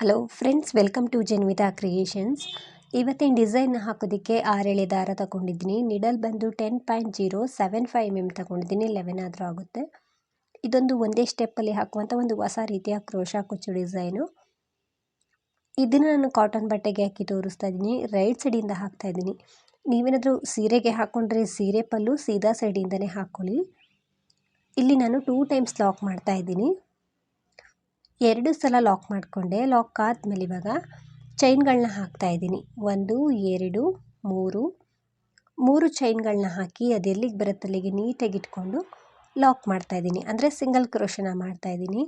Hello friends welcome to Janvita creations ಇವತ್ತಿನ design ಹಾಕೋದಕ್ಕೆ ಆರೇಳೆ ದಾರ ತಗೊಂಡಿದ್ದೀನಿ. ನಿಡಲ್ ಬಂದು ten point zero seven five M ತಗೊಂಡಿದ್ದೀನಿ. ಲೆವೆನ್ ಆದರೂ ಆಗುತ್ತೆ. ಇದೊಂದು ಒಂದೇ ಸ್ಟೆಪ್ಪಲ್ಲಿ ಹಾಕುವಂಥ ಒಂದು ಹೊಸ ರೀತಿಯ ಕ್ರೋಶಾ ಕುಚ್ಚು ಡಿಸೈನು ಇದನ್ನು ನಾನು ಕಾಟನ್ ಬಟ್ಟೆಗೆ ಹಾಕಿ ತೋರಿಸ್ತಾ ಇದ್ದೀನಿ. ರೈಟ್ ಸೈಡಿಂದ ಹಾಕ್ತಾ ಇದ್ದೀನಿ. ನೀವೇನಾದರೂ ಸೀರೆಗೆ ಹಾಕ್ಕೊಂಡ್ರೆ ಸೀರೆ ಪಲ್ಲು, ಸೀದಾ ಸೈಡಿಂದನೇ ಹಾಕ್ಕೊಳ್ಳಿ ಇಲ್ಲಿ ನಾನು ಟೂ ಟೈಮ್ಸ್ ಲಾಕ್ ಮಾಡ್ತಾ ಇದ್ದೀನಿ. ಎರಡು ಸಲ ಲಾಕ್ ಮಾಡಿಕೊಂಡೆ. ಲಾಕ್ ಆದಮೇಲೆ ಇವಾಗ ಚೈನ್ಗಳನ್ನ ಹಾಕ್ತಾ ಇದ್ದೀನಿ. ಒಂದು, ಎರಡು, ಮೂರು. ಮೂರು ಚೈನ್ಗಳನ್ನ ಹಾಕಿ ಅದು ಎಲ್ಲಿಗೆ ಬರುತ್ತೆ ಅಲ್ಲಿಗೆ ನೀಟಾಗಿ ಇಟ್ಕೊಂಡು ಲಾಕ್ ಮಾಡ್ತಾಯಿದ್ದೀನಿ ಅಂದರೆ ಸಿಂಗಲ್ ಕ್ರೋಶನ ಮಾಡ್ತಾಯಿದ್ದೀನಿ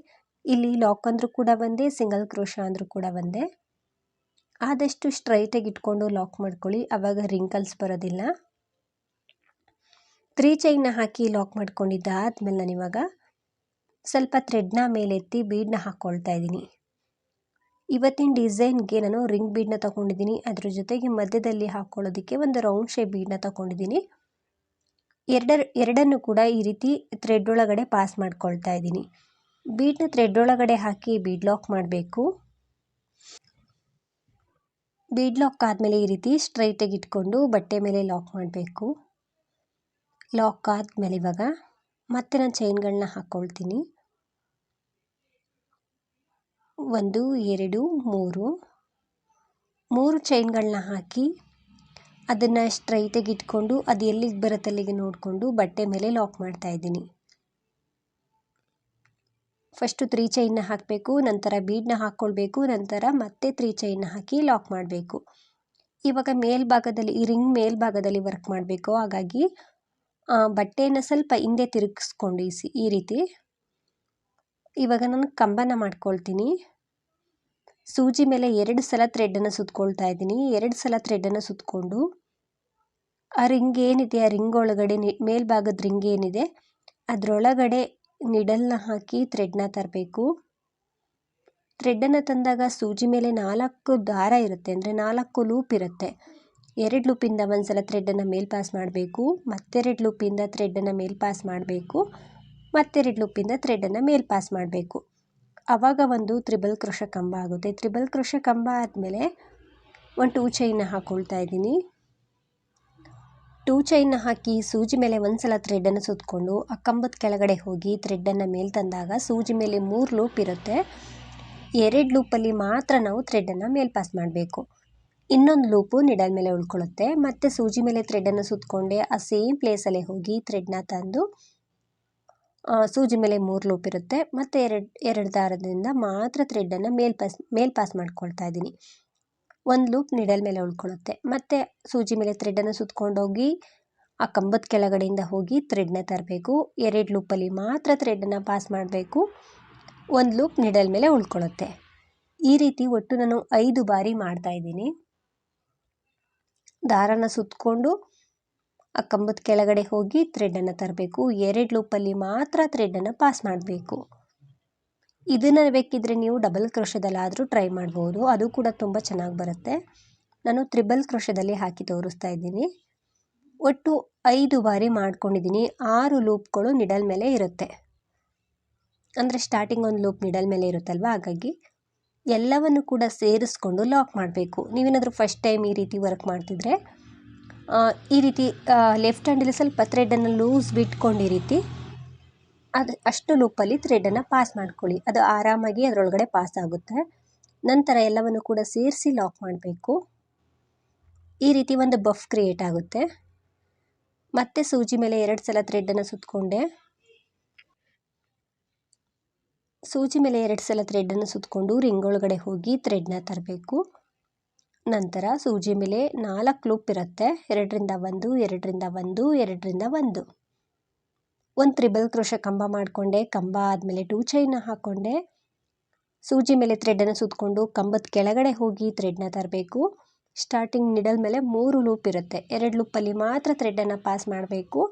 ಇಲ್ಲಿ ಲಾಕ್ ಅಂದರೂ ಕೂಡ ಒಂದೇ, ಸಿಂಗಲ್ ಕ್ರೋಶ ಅಂದರೂ ಕೂಡ ಒಂದೇ. ಆದಷ್ಟು ಸ್ಟ್ರೈಟಾಗಿ ಇಟ್ಕೊಂಡು ಲಾಕ್ ಮಾಡ್ಕೊಳ್ಳಿ. ಆವಾಗ ರಿಂಕಲ್ಸ್ ಬರೋದಿಲ್ಲ. ತ್ರೀ ಚೈನ್ನ ಹಾಕಿ ಲಾಕ್ ಮಾಡ್ಕೊಂಡಿದ್ದಾದಮೇಲೆ ನಾನು ಇವಾಗ ಸ್ವಲ್ಪ ಥ್ರೆಡ್ನ ಮೇಲೆತ್ತಿ ಬೀಡನ್ನ ಹಾಕ್ಕೊಳ್ತಾ ಇದ್ದೀನಿ. ಇವತ್ತಿನ ಡಿಸೈನ್ಗೆ ನಾನು ರಿಂಗ್ ಬೀಡನ್ನ ತೊಗೊಂಡಿದ್ದೀನಿ. ಅದ್ರ ಜೊತೆಗೆ ಮಧ್ಯದಲ್ಲಿ ಹಾಕ್ಕೊಳ್ಳೋದಕ್ಕೆ ಒಂದು ರೌಂಡ್ ಶೇಪ್ ಬೀಡನ್ನ ತೊಗೊಂಡಿದ್ದೀನಿ. ಎರಡರ, ಎರಡನ್ನು ಕೂಡ ಈ ರೀತಿ ಥ್ರೆಡ್ ಒಳಗಡೆ ಪಾಸ್ ಮಾಡ್ಕೊಳ್ತಾ ಇದ್ದೀನಿ. ಬೀಡನ್ನ ಥ್ರೆಡ್ ಒಳಗಡೆ ಹಾಕಿ ಬೀಡ್ ಲಾಕ್ ಮಾಡಬೇಕು. ಬೀಡ್ ಲಾಕ್ ಆದಮೇಲೆ ಈ ರೀತಿ ಸ್ಟ್ರೈಟಾಗಿ ಇಟ್ಕೊಂಡು ಬಟ್ಟೆ ಮೇಲೆ ಲಾಕ್ ಮಾಡಬೇಕು. ಲಾಕ್ ಆದಮೇಲೆ ಇವಾಗ ಮತ್ತೆ ನಾನು ಚೈನ್ಗಳನ್ನ ಹಾಕ್ಕೊಳ್ತೀನಿ ಒಂದು, ಎರಡು, ಮೂರು. ಮೂರು ಚೈನ್ಗಳನ್ನ ಹಾಕಿ ಅದನ್ನು ಸ್ಟ್ರೈಟಾಗಿ ಇಟ್ಕೊಂಡು ಅದು ಎಲ್ಲಿಗೆ ಬರುತ್ತೆ ಅಲ್ಲಿಗೆ ನೋಡಿಕೊಂಡು ಬಟ್ಟೆ ಮೇಲೆ ಲಾಕ್ ಮಾಡ್ತಾ ಇದ್ದೀನಿ. ಫಸ್ಟು ತ್ರೀ ಚೈನ್ನ ಹಾಕಬೇಕು, ನಂತರ ಬೀಡನ್ನ ಹಾಕ್ಕೊಳ್ಬೇಕು, ನಂತರ ಮತ್ತೆ ತ್ರೀ ಚೈನ್ನ ಹಾಕಿ ಲಾಕ್ ಮಾಡಬೇಕು. ಇವಾಗ ಮೇಲ್ಭಾಗದಲ್ಲಿ, ಈ ರಿಂಗ್ ಮೇಲ್ಭಾಗದಲ್ಲಿ ವರ್ಕ್ ಮಾಡಬೇಕು. ಹಾಗಾಗಿ ಬಟ್ಟೆಯನ್ನು ಸ್ವಲ್ಪ ಹಿಂದೆ ತಿರುಗಿಸ್ಕೊಂಡು ಈ ರೀತಿ. ಇವಾಗ ನಾನು ಕಂಬನ ಮಾಡ್ಕೊಳ್ತೀನಿ. ಸೂಜಿ ಮೇಲೆ ಎರಡು ಸಲ ಥ್ರೆಡ್ಡನ್ನು ಸುತ್ಕೊಳ್ತಾ ಇದ್ದೀನಿ. ಎರಡು ಸಲ ಥ್ರೆಡ್ಡನ್ನು ಸುತ್ತಕೊಂಡು ಆ ರಿಂಗ್ ಏನಿದೆ, ಆ ರಿಂಗ್ ಒಳಗಡೆ ಮೇಲ್ಭಾಗದ ರಿಂಗ್ ಏನಿದೆ, ಅದರೊಳಗಡೆ ನಿಡಲ್ನ ಹಾಕಿ ಥ್ರೆಡ್ನ ತರಬೇಕು. ಥ್ರೆಡ್ಡನ್ನು ತಂದಾಗ ಸೂಜಿ ಮೇಲೆ ನಾಲ್ಕು ದಾರ ಇರುತ್ತೆ. ಅಂದರೆ ನಾಲ್ಕು ಲೂಪ್ ಇರುತ್ತೆ. ಎರಡು ಲೂಪಿಂದ ಒಂದು ಸಲ ಥ್ರೆಡ್ಡನ್ನು ಮೇಲ್ ಪಾಸ್ ಮಾಡಬೇಕು. ಮತ್ತೆರಡು ಲೂಪಿಂದ ಥ್ರೆಡ್ಡನ್ನು ಮೇಲ್ ಪಾಸ್ ಮಾಡಬೇಕು. ಮತ್ತೆರಡು ಲೂಪಿಂದ ಥ್ರೆಡ್ಡನ್ನು ಮೇಲ್ ಪಾಸ್ ಮಾಡಬೇಕು. ಆವಾಗ ಒಂದು ತ್ರಿಬಲ್ ಕೃಷ ಕಂಬ ಆಗುತ್ತೆ. ತ್ರಿಬಲ್ ಕೃಷ ಕಂಬ ಆದಮೇಲೆ ಒಂದು ಟೂ ಚೈನ್ನ ಹಾಕ್ಕೊಳ್ತಾ ಇದ್ದೀನಿ. ಟೂ ಚೈನ್ನ ಹಾಕಿ ಸೂಜಿ ಮೇಲೆ ಒಂದು ಸಲ ಥ್ರೆಡನ್ನು ಸುತ್ತಕೊಂಡು ಆ ಕಂಬದ ಕೆಳಗಡೆ ಹೋಗಿ ಥ್ರೆಡ್ಡನ್ನು ಮೇಲೆ ತಂದಾಗ ಸೂಜಿ ಮೇಲೆ ಮೂರು ಲೂಪ್ ಇರುತ್ತೆ. ಎರಡು ಲೂಪಲ್ಲಿ ಮಾತ್ರ ನಾವು ಥ್ರೆಡ್ಡನ್ನು ಮೇಲ್ ಪಾಸ್ ಮಾಡಬೇಕು. ಇನ್ನೊಂದು ಲೂಪು ನಿಡಲ್ ಮೇಲೆ ಉಳ್ಕೊಳ್ಳುತ್ತೆ. ಮತ್ತು ಸೂಜಿ ಮೇಲೆ ಥ್ರೆಡನ್ನು ಸುತ್ತಕೊಂಡೆ ಆ ಸೇಮ್ ಪ್ಲೇಸಲ್ಲೇ ಹೋಗಿ ಥ್ರೆಡ್ನ ತಂದು ಸೂಜಿ ಮೇಲೆ ಮೂರು ಲೂಪ್ ಇರುತ್ತೆ. ಮತ್ತು ಎರಡು ಎರಡು ದಾರದಿಂದ ಮಾತ್ರ ಥ್ರೆಡ್ಡನ್ನು ಮೇಲ್ ಪಾಸ್ ಮೇಲ್ ಪಾಸ್ ಮಾಡ್ಕೊಳ್ತಾ ಇದ್ದೀನಿ. ಒಂದು ಲೂಪ್ ನಿಡಲ್ ಮೇಲೆ ಉಳ್ಕೊಳ್ಳುತ್ತೆ ಮತ್ತು ಸೂಜಿ ಮೇಲೆ ಥ್ರೆಡ್ಡನ್ನು ಸುತ್ಕೊಂಡೋಗಿ ಆ ಕಂಬದ ಕೆಳಗಡೆಯಿಂದ ಹೋಗಿ ಥ್ರೆಡ್ನ ತರಬೇಕು. ಎರಡು ಲೂಪಲ್ಲಿ ಮಾತ್ರ ಥ್ರೆಡ್ಡನ್ನು ಪಾಸ್ ಮಾಡಬೇಕು. ಒಂದು ಲೂಪ್ ನಿಡಲ್ ಮೇಲೆ ಉಳ್ಕೊಳ್ಳುತ್ತೆ ಈ ರೀತಿ ಒಟ್ಟು ನಾನು ಐದು ಬಾರಿ ಮಾಡ್ತಾ ಇದ್ದೀನಿ. ದಾರನ ಸುತ್ತಕೊಂಡು ಆ ಕಂಬದ ಕೆಳಗಡೆ ಹೋಗಿ ಥ್ರೆಡನ್ನು ತರಬೇಕು. ಎರಡು ಲೂಪಲ್ಲಿ ಮಾತ್ರ ಥ್ರೆಡನ್ನು ಪಾಸ್ ಮಾಡಬೇಕು. ಇದನ್ನು ಬೇಕಿದ್ದರೆ ನೀವು ಡಬಲ್ ಕ್ರೋಶದಲ್ಲಾದರೂ ಟ್ರೈ ಮಾಡ್ಬೋದು. ಅದು ಕೂಡ ತುಂಬ ಚೆನ್ನಾಗಿ ಬರುತ್ತೆ. ನಾನು ತ್ರಿಬಲ್ ಕ್ರೋಶದಲ್ಲಿ ಹಾಕಿ ತೋರಿಸ್ತಾ ಇದ್ದೀನಿ. ಒಟ್ಟು ಐದು ಬಾರಿ ಮಾಡ್ಕೊಂಡಿದ್ದೀನಿ. ಆರು ಲೂಪ್ಗಳು ನಿಡಲ್ ಮೇಲೆ ಇರುತ್ತೆ. ಅಂದರೆ ಸ್ಟಾರ್ಟಿಂಗ್ ಒಂದು ಲೂಪ್ ನಿಡಲ್ ಮೇಲೆ ಇರುತ್ತಲ್ವ? ಹಾಗಾಗಿ ಎಲ್ಲವನ್ನು ಕೂಡ ಸೇರಿಸ್ಕೊಂಡು ಲಾಕ್ ಮಾಡಬೇಕು. ನೀವೇನಾದರೂ ಫಸ್ಟ್ ಟೈಮ್ ಈ ರೀತಿ ವರ್ಕ್ ಮಾಡ್ತಿದ್ರೆ ಈ ರೀತಿ ಲೆಫ್ಟ್ ಹ್ಯಾಂಡಲ್ಲಿ ಸ್ವಲ್ಪ ಥ್ರೆಡನ್ನು ಲೂಸ್ ಬಿಟ್ಕೊಂಡು ಈ ರೀತಿ, ಅದು ಅಷ್ಟು ಲೂಪಲ್ಲಿ ಥ್ರೆಡನ್ನು ಪಾಸ್ ಮಾಡ್ಕೊಳ್ಳಿ. ಅದು ಆರಾಮಾಗಿ ಅದರೊಳಗಡೆ ಪಾಸ್ ಆಗುತ್ತೆ. ನಂತರ ಎಲ್ಲವನ್ನು ಕೂಡ ಸೇರಿಸಿ ಲಾಕ್ ಮಾಡಬೇಕು. ಈ ರೀತಿ ಒಂದು ಬಫ್ ಕ್ರಿಯೇಟ್ ಆಗುತ್ತೆ. ಮತ್ತೆ ಸೂಜಿ ಮೇಲೆ ಎರಡು ಸಲ ಥ್ರೆಡನ್ನು ಸುತ್ತಕೊಂಡೆ ಸೂಜಿ ಮೇಲೆ ಎರಡು ಸಲ ಥ್ರೆಡನ್ನು ಸುತ್ತಕೊಂಡು ರಿಂಗ್ ಒಳಗಡೆ ಹೋಗಿ ಥ್ರೆಡ್ನ ತರಬೇಕು. ನಂತರ ಸೂಜಿ ಮೇಲೆ ನಾಲ್ಕು ಲೂಪ್ ಇರುತ್ತೆ. ಎರಡರಿಂದ ಒಂದು ಎರಡರಿಂದ ಒಂದು ಎರಡರಿಂದ ಒಂದು. ಒಂದು ತ್ರಿಬಲ್ ಕ್ರೋಶ ಕಂಬ ಮಾಡಿಕೊಂಡೆ. ಕಂಬ ಆದಮೇಲೆ ಟೂ ಚೈನ ಹಾಕ್ಕೊಂಡೆ ಸೂಜಿ ಮೇಲೆ ಥ್ರೆಡನ್ನು ಸುತ್ತಕೊಂಡು ಕಂಬದ ಕೆಳಗಡೆ ಹೋಗಿ ಥ್ರೆಡ್ನ ತರಬೇಕು. ಸ್ಟಾರ್ಟಿಂಗ್ ನಿಡಲ್ ಮೇಲೆ ಮೂರು ಲೂಪ್ ಇರುತ್ತೆ. ಎರಡು ಲೂಪಲ್ಲಿ ಮಾತ್ರ ಥ್ರೆಡನ್ನು ಪಾಸ್ ಮಾಡಬೇಕು.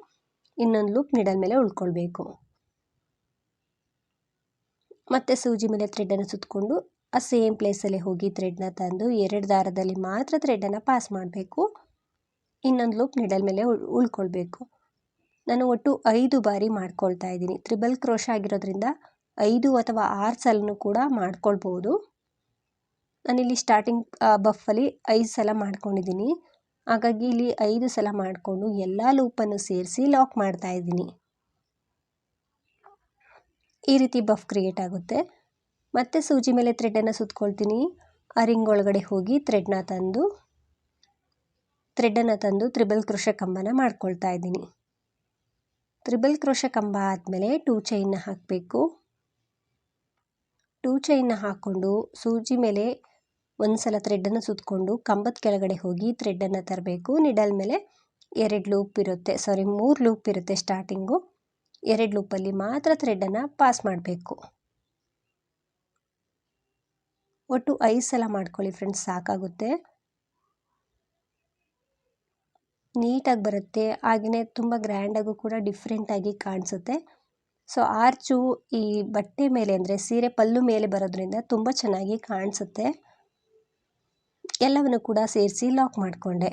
ಇನ್ನೊಂದು ಲೂಪ್ ನಿಡಲ್ ಮೇಲೆ ಉಳ್ಕೊಳ್ಬೇಕು. ಮತ್ತು ಸೂಜಿ ಮೇಲೆ ಥ್ರೆಡನ್ನು ಸುತ್ತಕೊಂಡು ಆ ಸೇಮ್ ಪ್ಲೇಸಲ್ಲೇ ಹೋಗಿ ಥ್ರೆಡ್ನ ತಂದು ಎರಡು ದಾರದಲ್ಲಿ ಮಾತ್ರ ಥ್ರೆಡನ್ನು ಪಾಸ್ ಮಾಡಬೇಕು. ಇನ್ನೊಂದು ಲೂಪ್ ನಿಡಲ್ ಮೇಲೆ ಉಳ್ಕೊಳ್ಬೇಕು. ನಾನು ಒಟ್ಟು ಐದು ಬಾರಿ ಮಾಡ್ಕೊಳ್ತಾ ಇದ್ದೀನಿ. ತ್ರಿಬಲ್ ಕ್ರೋಶ ಆಗಿರೋದ್ರಿಂದ ಐದು ಅಥವಾ ಆರು ಸಲನೂ ಕೂಡ ಮಾಡ್ಕೊಳ್ಬೋದು. ನಾನಿಲ್ಲಿ ಸ್ಟಾರ್ಟಿಂಗ್ ಬಫಲ್ಲಿ ಐದು ಸಲ ಮಾಡ್ಕೊಂಡಿದ್ದೀನಿ. ಹಾಗಾಗಿ ಇಲ್ಲಿ ಐದು ಸಲ ಮಾಡಿಕೊಂಡು ಎಲ್ಲ ಲೂಪನ್ನು ಸೇರಿಸಿ ಲಾಕ್ ಮಾಡ್ತಾ ಇದ್ದೀನಿ. ಈ ರೀತಿ ಬಫ್ ಕ್ರಿಯೇಟ್ ಆಗುತ್ತೆ. ಮತ್ತೆ ಸೂಜಿ ಮೇಲೆ ಥ್ರೆಡನ್ನು ಸುತ್ಕೊಳ್ತೀನಿ. ಆ ರಿಂಗ್ ಒಳಗಡೆ ಹೋಗಿ ಥ್ರೆಡ್ನ ತಂದು ಥ್ರೆಡನ್ನು ತಂದು ತ್ರಿಬಲ್ ಕೃಷ ಕಂಬನ ಮಾಡ್ಕೊಳ್ತಾ ಇದ್ದೀನಿ. ತ್ರಿಬಲ್ ಕ್ರೋಶ ಕಂಬ ಆದಮೇಲೆ ಟೂ ಚೈನ್ನ ಹಾಕಬೇಕು. ಟೂ ಚೈನ್ನ ಹಾಕ್ಕೊಂಡು ಸೂಜಿ ಮೇಲೆ ಒಂದು ಸಲ ಥ್ರೆಡನ್ನು ಸುತ್ತಕೊಂಡು ಕಂಬದ ಕೆಳಗಡೆ ಹೋಗಿ ಥ್ರೆಡನ್ನು ತರಬೇಕು. ನಿಡಲ್ ಮೇಲೆ ಎರಡು ಲೂಪ್ ಇರುತ್ತೆ. ಸಾರಿ ಮೂರು ಲೂಪ್ ಇರುತ್ತೆ ಸ್ಟಾರ್ಟಿಂಗು ಎರಡು ಲೂಪಲ್ಲಿ ಮಾತ್ರ ಥ್ರೆಡನ್ನು ಪಾಸ್ ಮಾಡಬೇಕು. ಒಟ್ಟು ಐದು ಸಲ ಮಾಡ್ಕೊಳ್ಳಿ ಫ್ರೆಂಡ್ಸ್ ಸಾಕಾಗುತ್ತೆ. ನೀಟಾಗಿ ಬರುತ್ತೆ ಹಾಗೆಯೇ ತುಂಬ ಗ್ರ್ಯಾಂಡಾಗೂ ಕೂಡ ಡಿಫ್ರೆಂಟಾಗಿ ಕಾಣಿಸುತ್ತೆ. ಸೊ ಆರ್ಚು ಈ ಬಟ್ಟೆ ಮೇಲೆ ಅಂದರೆ ಸೀರೆ ಪಲ್ಲು ಮೇಲೆ ಬರೋದ್ರಿಂದ ತುಂಬ ಚೆನ್ನಾಗಿ ಕಾಣಿಸುತ್ತೆ. ಎಲ್ಲವನ್ನು ಕೂಡ ಸೇರಿಸಿ ಲಾಕ್ ಮಾಡಿಕೊಂಡೆ.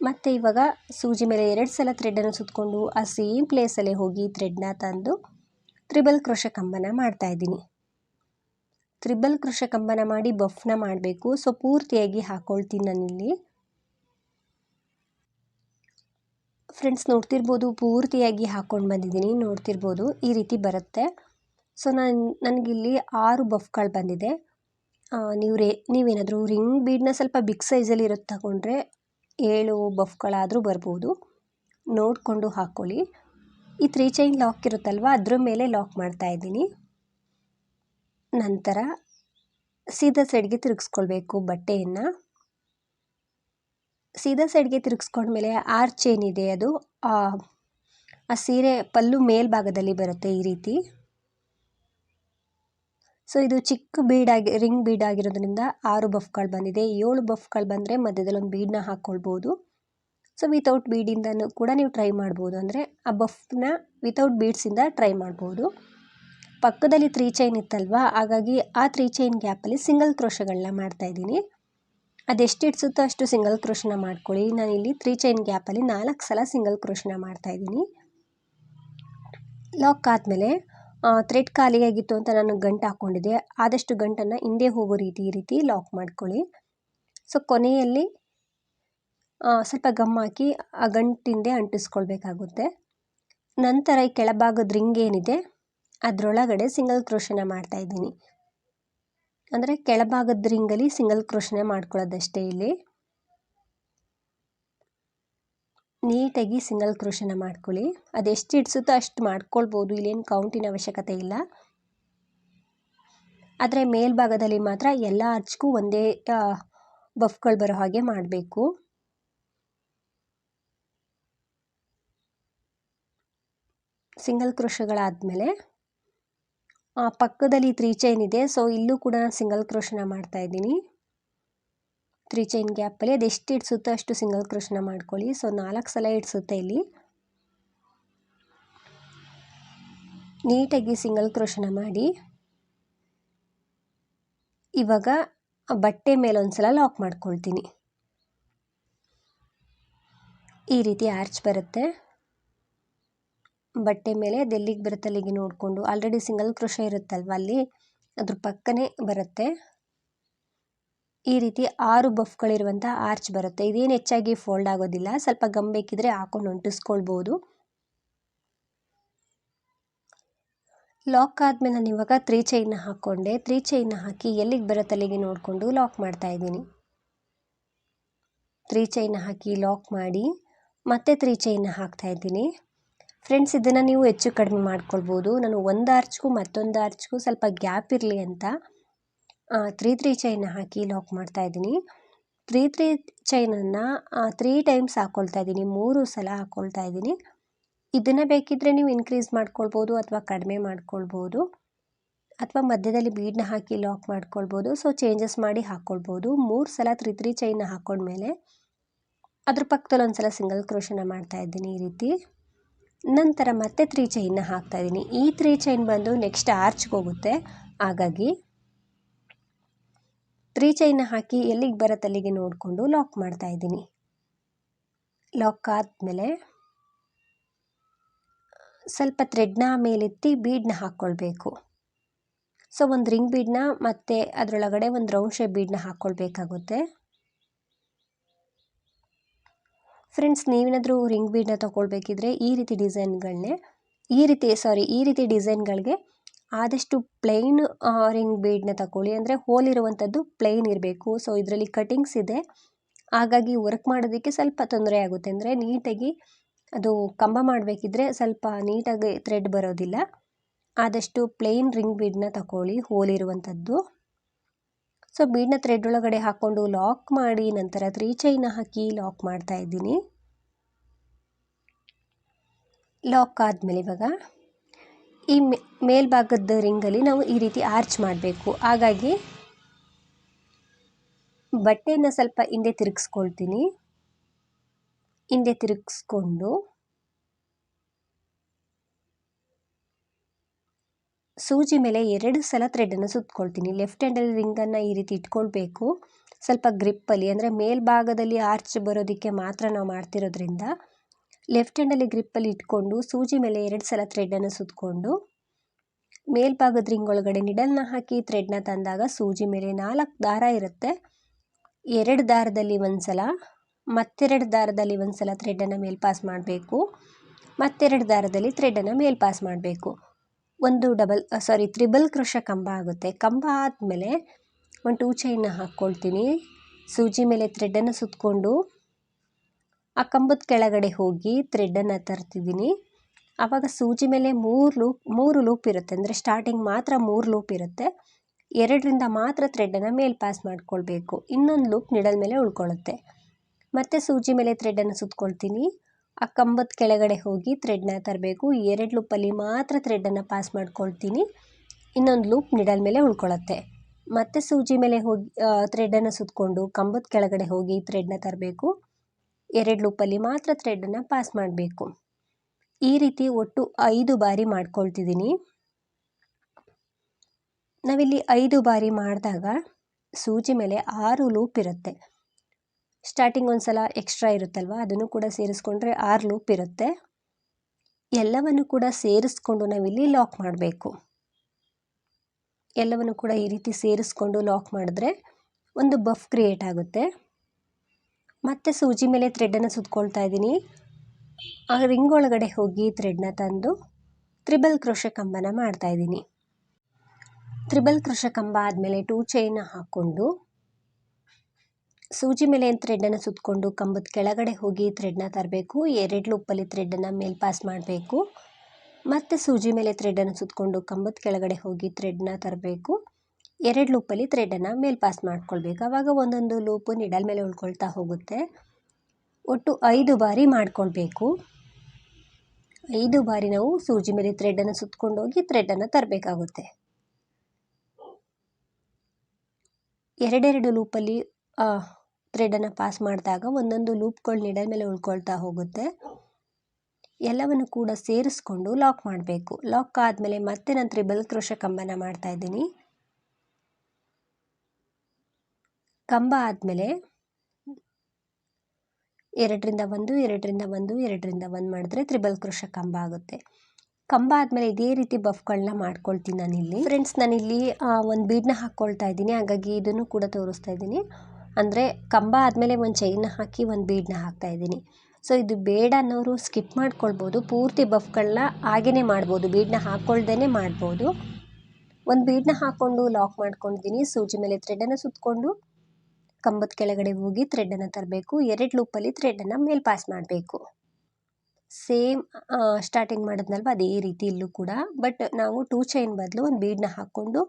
ಮತ್ತು ಇವಾಗ ಸೂಜಿ ಮೇಲೆ ಎರಡು ಸಲ ಥ್ರೆಡನ್ನು ಸುತ್ತಕೊಂಡು ಆ ಸೇಮ್ ಪ್ಲೇಸಲ್ಲೇ ಹೋಗಿ ಥ್ರೆಡ್ನ ತಂದು, ತ್ರಿಬಲ್ ಕ್ರೋಶ ಕಂಬನ ಮಾಡ್ತಾಯಿದ್ದೀನಿ ತ್ರಿಬಲ್ ಕೃಷ ಕಂಬನ ಮಾಡಿ ಬಫ್ನ ಮಾಡಬೇಕು. ಸೊ, ಪೂರ್ತಿಯಾಗಿ ಹಾಕ್ಕೊಳ್ತೀನಿ ನಾನಿಲ್ಲಿ. ಫ್ರೆಂಡ್ಸ್, ನೋಡ್ತಿರ್ಬೋದು, ಪೂರ್ತಿಯಾಗಿ ಹಾಕ್ಕೊಂಡು ಬಂದಿದ್ದೀನಿ. ನೋಡ್ತಿರ್ಬೋದು, ಈ ರೀತಿ ಬರುತ್ತೆ. ಸೊ, ನಾನು, ನನಗಿಲ್ಲಿ ಆರು ಬಫ್ಗಳು ಬಂದಿದೆ. ನೀವು ರೇ, ನೀವೇನಾದರೂ ರಿಂಗ್ ಬೀಡನ್ನ ಸ್ವಲ್ಪ ಬಿಗ್ ಸೈಜಲ್ಲಿ ಇರೋದು ತಗೊಂಡ್ರೆ ಏಳು ಬಫ್ಗಳಾದರೂ ಬರ್ಬೋದು. ನೋಡಿಕೊಂಡು ಹಾಕ್ಕೊಳ್ಳಿ. ಈ ತ್ರೀ ಚೈನ್ ಲಾಕ್ ಇರುತ್ತಲ್ವ, ಅದ್ರ ಮೇಲೆ ಲಾಕ್ ಮಾಡ್ತಾ ಇದ್ದೀನಿ. ನಂತರ ಸೀದಾ ಸೈಡ್ಗೆ ತಿರುಗಿಸ್ಕೊಳ್ಬೇಕು ಬಟ್ಟೆಯನ್ನು. ಸೀದಾ ಸೈಡ್ಗೆ ತಿರುಗಿಸ್ಕೊಂಡ್ಮೇಲೆ ಆರ್ಚ್ ಏನಿದೆ ಅದು. ಆ ಸೀರೆ ಪಲ್ಲು ಮೇಲ್ಭಾಗದಲ್ಲಿ ಬರುತ್ತೆ ಈ ರೀತಿ. ಸೊ ಇದು ಚಿಕ್ಕ ಬೀಡಾಗಿ ರಿಂಗ್ ಬೀಡ್ ಆಗಿರೋದ್ರಿಂದ ಆರು ಬಫ್ಗಳು ಬಂದಿದೆ. ಏಳು ಬಫ್ಗಳು ಬಂದರೆ ಮಧ್ಯದಲ್ಲಿ ಒಂದು ಬೀಡನ್ನ ಹಾಕ್ಕೊಳ್ಬೋದು ಸೊ ವಿತೌಟ್ ಬೀಡಿಂದನೂ ಕೂಡ ನೀವು ಟ್ರೈ ಮಾಡ್ಬೋದು. ಅಂದರೆ ಆ ಬಫ್ನ ವಿತೌಟ್ ಬೀಡ್ಸಿಂದ ಟ್ರೈ ಮಾಡ್ಬೋದು. ಪಕ್ಕದಲ್ಲಿ ತ್ರೀ ಚೈನ್ ಇತ್ತಲ್ವಾ? ಹಾಗಾಗಿ ಆ ತ್ರೀ ಚೈನ್ ಗ್ಯಾಪಲ್ಲಿ ಸಿಂಗಲ್ ಕ್ರೋಶಗಳನ್ನ ಮಾಡ್ತಾಯಿದ್ದೀನಿ ಅದೆಷ್ಟು ಇಡ್ಸುತ್ತೋ ಅಷ್ಟು ಸಿಂಗಲ್ ಕ್ರೋಶನ ಮಾಡ್ಕೊಳ್ಳಿ. ನಾನು ಇಲ್ಲಿ ತ್ರೀ ಚೈನ್ ಗ್ಯಾಪಲ್ಲಿ ನಾಲ್ಕು ಸಲ ಸಿಂಗಲ್ ಕ್ರೋಶನ ಮಾಡ್ತಾಯಿದ್ದೀನಿ ಲಾಕ್ ಆದಮೇಲೆ ಥ್ರೆಡ್ ಖಾಲಿಯಾಗಿತ್ತು ಅಂತ ನಾನು ಗಂಟು ಹಾಕ್ಕೊಂಡಿದ್ದೆ. ಆದಷ್ಟು ಗಂಟನ್ನು ಹಿಂದೆ ಹೋಗೋ ರೀತಿ, ಈ ರೀತಿ ಲಾಕ್ ಮಾಡ್ಕೊಳ್ಳಿ. ಸೊ, ಕೊನೆಯಲ್ಲಿ ಸ್ವಲ್ಪ ಗಮ್ ಹಾಕಿ ಆ ಗಂಟಿಂದೆ ಅಂಟಿಸ್ಕೊಳ್ಬೇಕಾಗುತ್ತೆ. ನಂತರ ಈ ಕೆಳಭಾಗದ ರಿಂಗ್ ಏನಿದೆ ಅದರೊಳಗಡೆ ಸಿಂಗಲ್ ಕ್ರೋಶನ ಮಾಡ್ತಾಯಿದ್ದೀನಿ ಅಂದರೆ ಕೆಳಭಾಗದ ರಿಂಗಲ್ಲಿ ಸಿಂಗಲ್ ಕ್ರೋಶನ ಮಾಡ್ಕೊಳ್ಳೋದಷ್ಟೇ ಇಲ್ಲಿ. ನೀಟಾಗಿ ಸಿಂಗಲ್ ಕ್ರೋಶನ ಮಾಡ್ಕೊಳ್ಳಿ. ಅದೆಷ್ಟು ಹಿಡ್ಸುತ್ತೋ ಅಷ್ಟು ಮಾಡ್ಕೊಳ್ಬೋದು. ಇಲ್ಲೇನು ಕೌಂಟಿನ ಅವಶ್ಯಕತೆ ಇಲ್ಲ. ಆದರೆ ಮೇಲ್ಭಾಗದಲ್ಲಿ ಮಾತ್ರ ಎಲ್ಲ ಅರ್ಚ್ಗೂ ಒಂದೇ ಬಫ್ಗಳು ಬರೋ ಹಾಗೆ ಮಾಡಬೇಕು. ಸಿಂಗಲ್ ಕ್ರೋಶಗಳಾದಮೇಲೆ ಪಕ್ಕದಲ್ಲಿ ತ್ರೀ ಚೈನ್ ಇದೆ. ಸೊ ಇಲ್ಲೂ ಕೂಡ ಸಿಂಗಲ್ ಕ್ರೋಶನ ಮಾಡ್ತಾ ಇದ್ದೀನಿ. ತ್ರೀ ಚೈನ್ ಗ್ಯಾಪಲ್ಲಿ ಅದು ಎಷ್ಟು ಇಡ್ಸುತ್ತೋ ಅಷ್ಟು ಸಿಂಗಲ್ ಕ್ರೋಶನ ಮಾಡ್ಕೊಳ್ಳಿ. ಸೊ ನಾಲ್ಕು ಸಲ ಇಡ್ಸುತ್ತೆ ಇಲ್ಲಿ. ನೀಟಾಗಿ ಸಿಂಗಲ್ ಕ್ರೋಶನ ಮಾಡಿ. ಇವಾಗ ಬಟ್ಟೆ ಮೇಲೆ ಒಂದ್ಸಲ ಲಾಕ್ ಮಾಡ್ಕೊಳ್ತೀನಿ. ಈ ರೀತಿ ಆರ್ಚ್ ಬರುತ್ತೆ. ಬಟ್ಟೆ ಮೇಲೆ ಅದು ಎಲ್ಲಿಗೆ ಬರುತ್ತೆ ಅಲ್ಲಿಗೆ ನೋಡಿಕೊಂಡು ಆಲ್ರೆಡಿ ಸಿಂಗಲ್ ಕ್ರೋಶ ಇರುತ್ತಲ್ವ ಅಲ್ಲಿ? ಅದ್ರ ಪಕ್ಕನೇ ಬರುತ್ತೆ. ಈ ರೀತಿ ಆರು ಬಫ್ಗಳಿರುವಂಥ ಆರ್ಚ್ ಬರುತ್ತೆ. ಇದೇನು ಹೆಚ್ಚಾಗಿ ಫೋಲ್ಡ್ ಆಗೋದಿಲ್ಲ. ಸ್ವಲ್ಪ ಗಮ್ ಬೇಕಿದ್ರೆ ಹಾಕೊಂಡು ಅಂಟಿಸ್ಕೊಳ್ಬೋದು ಲಾಕ್ ಆದಮೇಲೆ ನಾನು ಇವಾಗ ತ್ರೀ ಚೈನ್ನ ಹಾಕ್ಕೊಂಡೆ ತ್ರೀ ಚೈನ್ನ ಹಾಕಿ ಎಲ್ಲಿಗೆ ಬರುತ್ತೆ ಅಲ್ಲಿಗೆ ನೋಡಿಕೊಂಡು ಲಾಕ್ ಮಾಡ್ತಾ ಇದ್ದೀನಿ. ತ್ರೀ ಚೈನ್ನ ಹಾಕಿ ಲಾಕ್ ಮಾಡಿ, ಮತ್ತೆ ತ್ರೀ ಚೈನ್ನ ಹಾಕ್ತಾ ಇದ್ದೀನಿ. ಫ್ರೆಂಡ್ಸ್ ಇದನ್ನು ನೀವು ಹೆಚ್ಚು ಕಡಿಮೆ ಮಾಡ್ಕೊಳ್ಬೋದು. ನಾನು ಒಂದು ಆರ್ಚ್ಗೂ ಮತ್ತೊಂದು ಆರ್ಚ್ಗೂ ಸ್ವಲ್ಪ ಗ್ಯಾಪ್ ಇರಲಿ ಅಂತ ತ್ರೀ ತ್ರೀ ಚೈನ್ ಹಾಕಿ ಲಾಕ್ ಮಾಡ್ತಾ ಇದ್ದೀನಿ. ತ್ರೀ ತ್ರೀ ಚೈನನ್ನು ತ್ರೀ ಟೈಮ್ಸ್ ಹಾಕ್ಕೊಳ್ತಾ ಇದ್ದೀನಿ. ಮೂರು ಸಲ ಹಾಕ್ಕೊಳ್ತಾ ಇದ್ದೀನಿ. ಇದನ್ನು ಬೇಕಿದ್ದರೆ ನೀವು ಇನ್ಕ್ರೀಸ್ ಮಾಡ್ಕೊಳ್ಬೋದು ಅಥವಾ ಕಡಿಮೆ ಮಾಡ್ಕೊಳ್ಬೋದು. ಅಥವಾ ಮಧ್ಯದಲ್ಲಿ ಬೀಡನ್ನ ಹಾಕಿ ಲಾಕ್ ಮಾಡ್ಕೊಳ್ಬೋದು. ಸೊ ಚೇಂಜಸ್ ಮಾಡಿ ಹಾಕ್ಕೊಳ್ಬೋದು ಮೂರು ಸಲ ತ್ರೀ ತ್ರೀ ಚೈನ್ನ ಹಾಕ್ಕೊಂಡ್ಮೇಲೆ ಅದ್ರ ಪಕ್ಕದಲ್ಲಿ ಒಂದು ಸಲ ಸಿಂಗಲ್ ಕ್ರೋಶನ ಮಾಡ್ತಾ ಇದ್ದೀನಿ ಈ ರೀತಿ. ನಂತರ ಮತ್ತೆ ತ್ರೀ ಚೈನ್ನ ಹಾಕ್ತಾ ಇದ್ದೀನಿ. ಈ ತ್ರೀ ಚೈನ್ ಬಂದು ನೆಕ್ಸ್ಟ್ ಆರ್ಚ್ಗೆ ಹೋಗುತ್ತೆ. ಹಾಗಾಗಿ ತ್ರೀ ಚೈನ್ನ ಹಾಕಿ ಎಲ್ಲಿಗೆ ಬರತ್ತೆ ಅಲ್ಲಿಗೆ ನೋಡಿಕೊಂಡು ಲಾಕ್ ಮಾಡ್ತಾ ಇದ್ದೀನಿ. ಲಾಕ್ ಆದಮೇಲೆ ಸ್ವಲ್ಪ ಥ್ರೆಡ್ನ ಮೇಲೆತ್ತಿ ಬೀಡನ್ನ ಹಾಕ್ಕೊಳ್ಬೇಕು. ಸೊ ಒಂದು ರಿಂಗ್ ಬೀಡನ್ನ ಮತ್ತು ಅದರೊಳಗಡೆ ಒಂದು ರೌಂಡ್ ಶೇಪ್ ಬೀಡನ್ನ ಹಾಕ್ಕೊಳ್ಬೇಕಾಗುತ್ತೆ. ಫ್ರೆಂಡ್ಸ್ ನೀವೇನಾದರೂ ರಿಂಗ್ ಬೀಡನ್ನ ತೊಗೊಳ್ಬೇಕಿದ್ರೆ ಈ ರೀತಿ ಡಿಸೈನ್ಗಳನ್ನೇ ಈ ರೀತಿ ಸಾರಿ ಈ ರೀತಿ ಡಿಸೈನ್ಗಳಿಗೆ ಆದಷ್ಟು ಪ್ಲೈನ್ ರಿಂಗ್ ಬೀಡನ್ನ ತಗೊಳ್ಳಿ. ಅಂದರೆ ಹೋಲ್ ಇರುವಂಥದ್ದು ಪ್ಲೈನ್ ಇರಬೇಕು. ಸೊ ಇದರಲ್ಲಿ ಕಟಿಂಗ್ಸ್ ಇದೆ. ಹಾಗಾಗಿ ವರ್ಕ್ ಮಾಡೋದಕ್ಕೆ ಸ್ವಲ್ಪ ತೊಂದರೆ ಆಗುತ್ತೆ. ಅಂದರೆ ನೀಟಾಗಿ ಅದು ಕಂಬ ಮಾಡಬೇಕಿದ್ರೆ ಸ್ವಲ್ಪ ನೀಟಾಗಿ ಥ್ರೆಡ್ ಬರೋದಿಲ್ಲ. ಆದಷ್ಟು ಪ್ಲೈನ್ ರಿಂಗ್ ಬೀಡನ್ನ ತಗೊಳ್ಳಿ. ಹೋಲ್ ಇರುವಂಥದ್ದು ಸೊ ಬೀಡನ್ನ ಥ್ರೆಡ್ ಒಳಗಡೆ ಹಾಕ್ಕೊಂಡು ಲಾಕ್ ಮಾಡಿ ನಂತರ ತ್ರೀ ಚೈನ ಹಾಕಿ ಲಾಕ್ ಮಾಡ್ತಾ ಇದ್ದೀನಿ. ಲಾಕ್ ಆದಮೇಲೆ ಇವಾಗ ಈ ಮೇಲ್ಭಾಗದ ರಿಂಗಲ್ಲಿ ನಾವು ಈ ರೀತಿ ಆರ್ಚ್ ಮಾಡಬೇಕು. ಹಾಗಾಗಿ ಬಟ್ಟೆಯನ್ನು ಸ್ವಲ್ಪ ಹಿಂದೆ ತಿರುಗಿಸ್ಕೊಳ್ತೀನಿ. ಹಿಂದೆ ತಿರುಗಿಸ್ಕೊಂಡು ಸೂಜಿ ಮೇಲೆ ಎರಡು ಸಲ ಥ್ರೆಡನ್ನು ಸುತ್ಕೊಳ್ತೀನಿ. ಲೆಫ್ಟ್ ಹ್ಯಾಂಡಲ್ಲಿ ರಿಂಗನ್ನು ಈ ರೀತಿ ಇಟ್ಕೊಳ್ಬೇಕು. ಸ್ವಲ್ಪ ಗ್ರಿಪ್ಪಲ್ಲಿ ಅಂದರೆ ಮೇಲ್ಭಾಗದಲ್ಲಿ ಆರ್ಚ್ ಬರೋದಕ್ಕೆ ಮಾತ್ರ ನಾವು ಮಾಡ್ತಿರೋದ್ರಿಂದ ಲೆಫ್ಟ್ ಹ್ಯಾಂಡಲ್ಲಿ ಗ್ರಿಪ್ಪಲ್ಲಿ ಇಟ್ಕೊಂಡು ಸೂಜಿ ಮೇಲೆ ಎರಡು ಸಲ ಥ್ರೆಡನ್ನು ಸುತ್ತಕೊಂಡು ಮೇಲ್ಭಾಗದ ರಿಂಗ್ ಒಳಗಡೆ ನಿಡಲ್ನ ಹಾಕಿ ಥ್ರೆಡ್ನ ತಂದಾಗ ಸೂಜಿ ಮೇಲೆ ನಾಲ್ಕು ದಾರ ಇರುತ್ತೆ. ಎರಡು ದಾರದಲ್ಲಿ ಒಂದು ಸಲ, ಮತ್ತೆರಡು ದಾರದಲ್ಲಿ ಒಂದು ಸಲ ಥ್ರೆಡನ್ನು ಮೇಲ್ಪಾಸ್ ಮಾಡಬೇಕು. ಮತ್ತೆರಡು ದಾರದಲ್ಲಿ ಥ್ರೆಡನ್ನು ಮೇಲ್ ಪಾಸ್ ಮಾಡಬೇಕು. ಒಂದು ಡಬಲ್ ಸಾರಿ ತ್ರಿಬಲ್ ಕ್ರೋಶ ಕಂಬ ಆಗುತ್ತೆ. ಕಂಬ ಆದಮೇಲೆ ಒಂದು ಟೂ ಚೈನ್ನ ಹಾಕ್ಕೊಳ್ತೀನಿ. ಸೂಜಿ ಮೇಲೆ ಥ್ರೆಡ್ಡನ್ನು ಸುತ್ತಕೊಂಡು ಆ ಕಂಬದ ಕೆಳಗಡೆ ಹೋಗಿ ಥ್ರೆಡನ್ನು ತರ್ತಿದ್ದೀನಿ. ಆವಾಗ ಸೂಜಿ ಮೇಲೆ ಮೂರು ಲೂಪ್ ಮೂರು ಲೂಪ್ ಇರುತ್ತೆ. ಅಂದರೆ ಸ್ಟಾರ್ಟಿಂಗ್ ಮಾತ್ರ ಮೂರು ಲೂಪ್ ಇರುತ್ತೆ. ಎರಡರಿಂದ ಮಾತ್ರ ಥ್ರೆಡ್ಡನ್ನು ಮೇಲೆ ಪಾಸ್ ಮಾಡ್ಕೊಳ್ಬೇಕು. ಇನ್ನೊಂದು ಲೂಪ್ ನಿಡಲ್ ಮೇಲೆ ಉಳ್ಕೊಳ್ಳುತ್ತೆ ಮತ್ತು ಸೂಜಿ ಮೇಲೆ ಥ್ರೆಡನ್ನು ಸುತ್ಕೊಳ್ತೀನಿ. ಆ ಕಂಬದ ಕೆಳಗಡೆ ಹೋಗಿ ಥ್ರೆಡ್ನ ತರಬೇಕು. ಎರಡು ಲೂಪಲ್ಲಿ ಮಾತ್ರ ಥ್ರೆಡ್ಡನ್ನು ಪಾಸ್ ಮಾಡ್ಕೊಳ್ತೀನಿ. ಇನ್ನೊಂದು ಲೂಪ್ ನಿಡಲ್ ಮೇಲೆ ಉಳ್ಕೊಳ್ಳುತ್ತೆ ಮತ್ತೆ ಸೂಜಿ ಮೇಲೆ ಹೋಗಿ ಥ್ರೆಡ್ಡನ್ನು ಸುತ್ತಕೊಂಡು ಕಂಬದ ಕೆಳಗಡೆ ಹೋಗಿ ಥ್ರೆಡ್ನ ತರಬೇಕು. ಎರಡು ಲೂಪಲ್ಲಿ ಮಾತ್ರ ಥ್ರೆಡ್ಡನ್ನು ಪಾಸ್ ಮಾಡಬೇಕು. ಈ ರೀತಿ ಒಟ್ಟು ಐದು ಬಾರಿ ಮಾಡ್ಕೊಳ್ತಿದ್ದೀನಿ. ನಾವಿಲ್ಲಿ ಐದು ಬಾರಿ ಮಾಡಿದಾಗ ಸೂಜಿ ಮೇಲೆ ಆರು ಲೂಪ್ ಇರುತ್ತೆ. ಸ್ಟಾರ್ಟಿಂಗ್ ಒಂದು ಸಲ ಎಕ್ಸ್ಟ್ರಾ ಇರುತ್ತಲ್ವ? ಅದನ್ನು ಕೂಡ ಸೇರಿಸ್ಕೊಂಡ್ರೆ ಆರು ಲೂಪ್ ಇರುತ್ತೆ. ಎಲ್ಲವನ್ನು ಕೂಡ ಸೇರಿಸ್ಕೊಂಡು ನಾವಿಲ್ಲಿ ಲಾಕ್ ಮಾಡಬೇಕು. ಎಲ್ಲವನ್ನು ಕೂಡ ಈ ರೀತಿ ಸೇರಿಸ್ಕೊಂಡು ಲಾಕ್ ಮಾಡಿದ್ರೆ ಒಂದು ಬಫ್ ಕ್ರಿಯೇಟ್ ಆಗುತ್ತೆ. ಮತ್ತು ಸೂಜಿ ಮೇಲೆ ಥ್ರೆಡನ್ನು ಸುತ್ಕೊಳ್ತಾ ಇದ್ದೀನಿ. ಆ ರಿಂಗ್ ಒಳಗಡೆ ಹೋಗಿ ಥ್ರೆಡ್ನ ತಂದು ತ್ರಿಬಲ್ ಕೃಷ ಕಂಬನ ಮಾಡ್ತಾಯಿದ್ದೀನಿ ತ್ರಿಬಲ್ ಕೃಷ ಕಂಬ ಆದಮೇಲೆ ಟೂ ಚೈನ ಹಾಕ್ಕೊಂಡು ಸೂಜಿ ಮೇಲೆ ಥ್ರೆಡ್ಡನ್ನು ಸುತ್ತಕೊಂಡು ಕಂಬದ ಕೆಳಗಡೆ ಹೋಗಿ ಥ್ರೆಡ್ನ ತರಬೇಕು, ಎರಡು ಲೂಪಲ್ಲಿ ಥ್ರೆಡ್ಡನ್ನು ಮೇಲ್ ಪಾಸ್ ಮಾಡಬೇಕು. ಮತ್ತು ಸೂಜಿ ಮೇಲೆ ಥ್ರೆಡ್ಡನ್ನು ಸುತ್ತಕೊಂಡು ಕಂಬದ ಕೆಳಗಡೆ ಹೋಗಿ ಥ್ರೆಡ್ನ ತರಬೇಕು. ಎರಡು ಲೂಪಲ್ಲಿ ಥ್ರೆಡ್ಡನ್ನು ಮೇಲ್ ಪಾಸ್ ಮಾಡ್ಕೊಳ್ಬೇಕು. ಆವಾಗ ಒಂದೊಂದು ಲೂಪು ನಿಡಲ್ ಮೇಲೆ ಉಳ್ಕೊಳ್ತಾ ಹೋಗುತ್ತೆ. ಒಟ್ಟು ಐದು ಬಾರಿ ಮಾಡ್ಕೊಳ್ಬೇಕು. ಐದು ಬಾರಿ ನಾವು ಸೂಜಿ ಮೇಲೆ ಥ್ರೆಡ್ಡನ್ನು ಸುತ್ತಕೊಂಡು ಹೋಗಿ ಥ್ರೆಡ್ಡನ್ನು ತರಬೇಕಾಗುತ್ತೆ. ಎರಡೆರಡು ಲೂಪಲ್ಲಿ ಥ್ರೆಡನ್ನು ಪಾಸ್ ಮಾಡಿದಾಗ ಒಂದೊಂದು ಲೂಪ್ಗಳು ನಿಡಲ್ ಮೇಲೆ ಉಳ್ಕೊಳ್ತಾ ಹೋಗುತ್ತೆ. ಎಲ್ಲವನ್ನು ಕೂಡ ಸೇರಿಸ್ಕೊಂಡು ಲಾಕ್ ಮಾಡಬೇಕು. ಲಾಕ್ ಆದಮೇಲೆ ಮತ್ತೆ ನಾನು ತ್ರಿಬಲ್ ಕ್ರೋಶ ಕಂಬನ ಮಾಡ್ತಾ ಇದ್ದೀನಿ. ಕಂಬ ಆದಮೇಲೆ ಎರಡರಿಂದ ಒಂದು ಎರಡರಿಂದ ಒಂದು ಎರಡರಿಂದ ಒಂದು ಮಾಡಿದ್ರೆ ತ್ರಿಬಲ್ ಕ್ರೋಶ ಕಂಬ ಆಗುತ್ತೆ. ಕಂಬ ಆದಮೇಲೆ ಇದೇ ರೀತಿ ಬಫ್ಗಳನ್ನ ಮಾಡ್ಕೊಳ್ತೀನಿ ನಾನಿಲ್ಲಿ. ಫ್ರೆಂಡ್ಸ್ ನಾನಿಲ್ಲಿ ಒಂದು ಬೀಡನ್ನ ಹಾಕ್ಕೊಳ್ತಾ ಇದ್ದೀನಿ. ಹಾಗಾಗಿ ಇದನ್ನು ಕೂಡ ತೋರಿಸ್ತಾ ಇದ್ದೀನಿ. ಅಂದರೆ ಕಂಬ ಆದಮೇಲೆ ಒಂದು ಚೈನ್ನ ಹಾಕಿ ಒಂದು ಬೀಡನ್ನ ಹಾಕ್ತಾ ಇದ್ದೀನಿ. ಸೊ ಇದು ಬೇಡ ಅನ್ನೋರು ಸ್ಕಿಪ್ ಮಾಡ್ಕೊಳ್ಬೋದು. ಪೂರ್ತಿ ಬಫ್ಗಳನ್ನ ಹಾಗೆಯೇ ಮಾಡ್ಬೋದು. ಬೀಡನ್ನ ಹಾಕ್ಕೊಳ್ದೇ ಮಾಡ್ಬೋದು. ಒಂದು ಬೀಡನ್ನ ಹಾಕ್ಕೊಂಡು ಲಾಕ್ ಮಾಡ್ಕೊಂಡಿದ್ದೀನಿ. ಸೂಜಿ ಮೇಲೆ ಥ್ರೆಡನ್ನು ಸುತ್ತಕೊಂಡು ಕಂಬದ ಕೆಳಗಡೆ ಹೋಗಿ ಥ್ರೆಡನ್ನು ತರಬೇಕು. ಎರಡು ಲೂಪಲ್ಲಿ ಥ್ರೆಡನ್ನು ಮೇಲೆ ಪಾಸ್ ಮಾಡಬೇಕು. ಸೇಮ್ ಸ್ಟಾರ್ಟಿಂಗ್ ಮಾಡಿದ್ನಲ್ವ? ಅದೇ ರೀತಿ ಇಲ್ಲೂ ಕೂಡ. ಬಟ್ ನಾವು ಟೂ ಚೈನ್ ಬದಲು ಒಂದು ಬೀಡನ್ನ ಹಾಕ್ಕೊಂಡು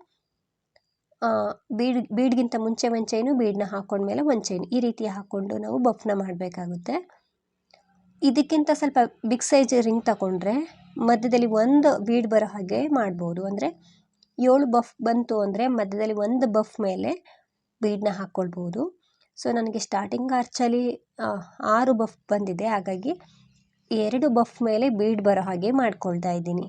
ಬೀಡ್, ಬೀಡ್ಗಿಂತ ಮುಂಚೆ ಒಂದು ಚೈನು ಬೀಡನ್ನ ಹಾಕ್ಕೊಂಡ್ಮೇಲೆ ಒಂದು ಚೈನ್ ಈ ರೀತಿ ಹಾಕ್ಕೊಂಡು ನಾವು ಬಫ್ನ ಮಾಡಬೇಕಾಗುತ್ತೆ. ಇದಕ್ಕಿಂತ ಸ್ವಲ್ಪ ಬಿಗ್ ಸೈಜ್ ರಿಂಗ್ ತಗೊಂಡ್ರೆ ಮಧ್ಯದಲ್ಲಿ ಒಂದು ಬೀಡ್ ಬರೋ ಹಾಗೆ ಮಾಡ್ಬೋದು. ಅಂದರೆ ಏಳು ಬಫ್ ಬಂತು ಅಂದರೆ ಮಧ್ಯದಲ್ಲಿ ಒಂದು ಬಫ್ ಮೇಲೆ ಬೀಡನ್ನ ಹಾಕ್ಕೊಳ್ಬೋದು ಸೊ ನನಗೆ ಸ್ಟಾರ್ಟಿಂಗ್ ಆರ್ಚಲ್ಲಿ ಆರು ಬಫ್ ಬಂದಿದೆ. ಹಾಗಾಗಿ ಎರಡು ಬಫ್ ಮೇಲೆ ಬೀಡ್ ಬರೋ ಹಾಗೆ ಮಾಡ್ಕೊಳ್ತಾ ಇದ್ದೀನಿ.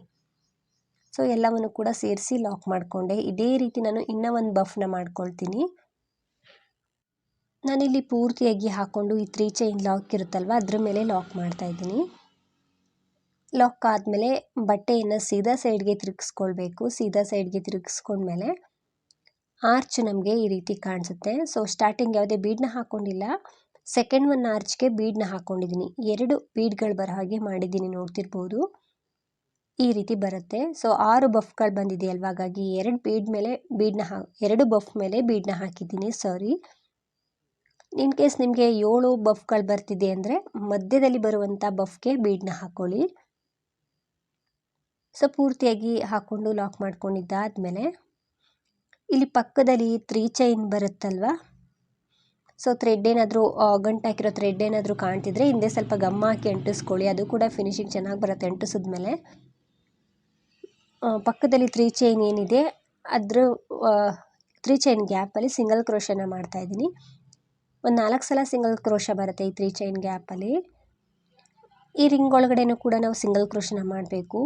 ಸೊ, ಎಲ್ಲವನ್ನು ಕೂಡ ಸೇರಿಸಿ ಲಾಕ್ ಮಾಡಿಕೊಂಡೆ. ಇದೇ ರೀತಿ ನಾನು ಇನ್ನೂ ಒಂದು ಬಫ್ನ ಮಾಡ್ಕೊಳ್ತೀನಿ. ನಾನಿಲ್ಲಿ ಪೂರ್ತಿಯಾಗಿ ಹಾಕ್ಕೊಂಡು ಈ ತ್ರೀ ಚೈನ್ ಲಾಕ್ ಇರುತ್ತಲ್ವ, ಅದ್ರ ಮೇಲೆ ಲಾಕ್ ಮಾಡ್ತಾ ಇದ್ದೀನಿ. ಲಾಕ್ ಆದಮೇಲೆ ಬಟ್ಟೆಯನ್ನು ಸೀದಾ ಸೈಡ್ಗೆ ತಿರುಗಿಸ್ಕೊಳ್ಬೇಕು. ಸೀದಾ ಸೈಡ್ಗೆ ತಿರುಗಿಸ್ಕೊಂಡ್ಮೇಲೆ ಆರ್ಚ್ ನಮಗೆ ಈ ರೀತಿ ಕಾಣಿಸುತ್ತೆ. ಸೊ, ಸ್ಟಾರ್ಟಿಂಗ್ ಯಾವುದೇ ಬೀಡ್ನ ಹಾಕ್ಕೊಂಡಿಲ್ಲ ಸೆಕೆಂಡ್ ಒನ್ ಆರ್ಚ್ಗೆ ಬೀಡ್ನ ಹಾಕ್ಕೊಂಡಿದ್ದೀನಿ ಎರಡು ಬೀಡ್ಗಳು ಬರೋ ಹಾಗೆ ಮಾಡಿದ್ದೀನಿ, ನೋಡ್ತಿರ್ಬೋದು. ಈ ರೀತಿ ಬರುತ್ತೆ. ಸೊ ಆರು ಬಫ್ಗಳು ಬಂದಿದೆಯಲ್ವ? ಹಾಗಾಗಿ ಎರಡು ಬೀಡ್ ಮೇಲೆ ಬೀಡ್ನ ಹಾ, ಎರಡು ಬಫ್ ಮೇಲೆ ಬೀಡನ್ನ ಹಾಕಿದ್ದೀನಿ. ಸಾರಿ ಇನ್ ಕೇಸ್ ನಿಮಗೆ ಏಳು ಬಫ್ಗಳು ಬರ್ತಿದೆ ಅಂದರೆ ಮಧ್ಯದಲ್ಲಿ ಬರುವಂಥ ಬಫ್ಗೆ ಬೀಡನ್ನ ಹಾಕ್ಕೊಳ್ಳಿ ಸೊ ಪೂರ್ತಿಯಾಗಿ ಹಾಕ್ಕೊಂಡು ಲಾಕ್ ಮಾಡ್ಕೊಂಡಿದ್ದಾದಮೇಲೆ ಇಲ್ಲಿ ಪಕ್ಕದಲ್ಲಿ ತ್ರೀ ಚೈನ್ ಬರುತ್ತಲ್ವ? ಸೊ ಥ್ರೆಡ್ ಏನಾದರೂ ಗಂಟು ಹಾಕಿರೋ ಥ್ರೆಡ್ ಏನಾದರೂ ಕಾಣ್ತಿದ್ರೆ ಹಿಂದೆ ಸ್ವಲ್ಪ ಗಮ್ಮ ಹಾಕಿ ಅಂಟಿಸ್ಕೊಳ್ಳಿ. ಅದು ಕೂಡ ಫಿನಿಶಿಂಗ್ ಚೆನ್ನಾಗಿ ಬರುತ್ತೆ ಅಂಟಿಸಿದ್ಮೇಲೆ. ಪಕ್ಕದಲ್ಲಿ ತ್ರೀ ಚೈನ್ ಏನಿದೆ, ಅದ್ರ ತ್ರೀ ಚೈನ್ ಗ್ಯಾಪಲ್ಲಿ ಸಿಂಗಲ್ ಕ್ರೋಶನ ಮಾಡ್ತಾಯಿದ್ದೀನಿ ಒಂದು ನಾಲ್ಕು ಸಲ ಸಿಂಗಲ್ ಕ್ರೋಶ ಬರುತ್ತೆ ಈ ತ್ರೀ ಚೈನ್ ಗ್ಯಾಪಲ್ಲಿ ಈ ರಿಂಗ್ ಒಳಗಡೆನೂ ಕೂಡ ನಾವು ಸಿಂಗಲ್ ಕ್ರೋಶನ ಮಾಡಬೇಕು.